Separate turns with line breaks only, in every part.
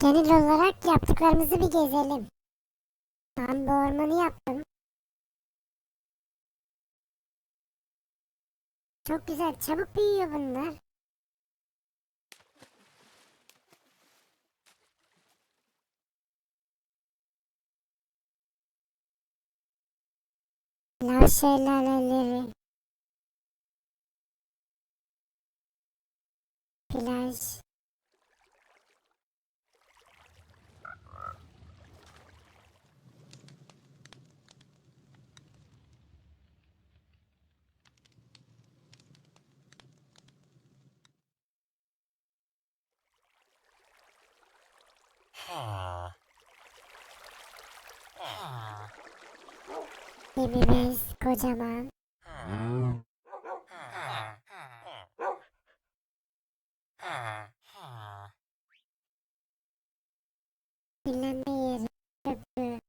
Genel olarak yaptıklarımızı bir gezelim. Ben bu ormanı yaptım. Çok güzel, çabuk büyüyor bunlar. Lav şelaleleri. Plaj. Gemimiz kocaman. Dinlenme yeri. Köprü.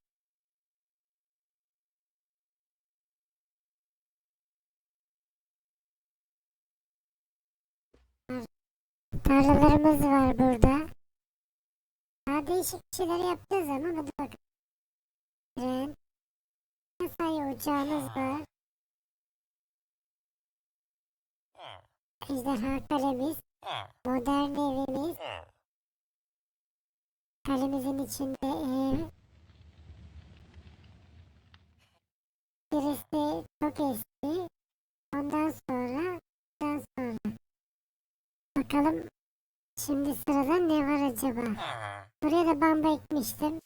Tarlalarımız var burada. Değişik şeyler yapacağız ama hadi bakalım. Tren. Sayı uçağımız var. Ejderha kalemiz. Modern evimiz. Kalemizin içinde ev. Birisi çok eski. Ondan sonra, ondan sonra. Bakalım şimdi sırada ne var acaba? Buraya da bamba ekmiştim.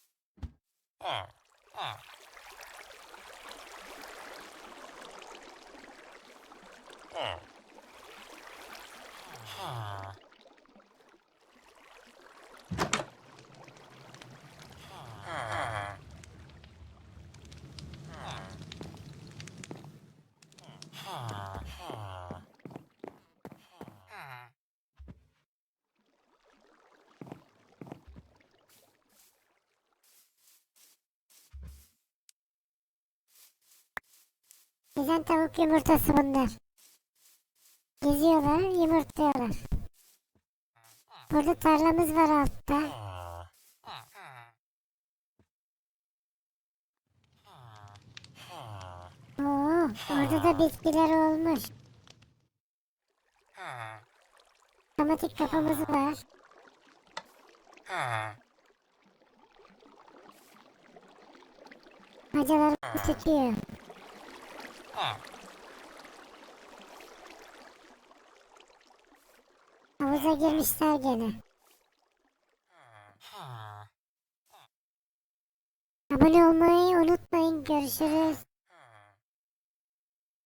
Gezen tavuk yumurtası bunlar. Geziyorlar, yumurtluyorlar. Burada tarlamız var altta. Oo, orada da bitkiler olmuş. Otomatik kapımız var. Bacalarımız tutuyor. Havuza girmişler gene. Abone olmayı unutmayın. Görüşürüz.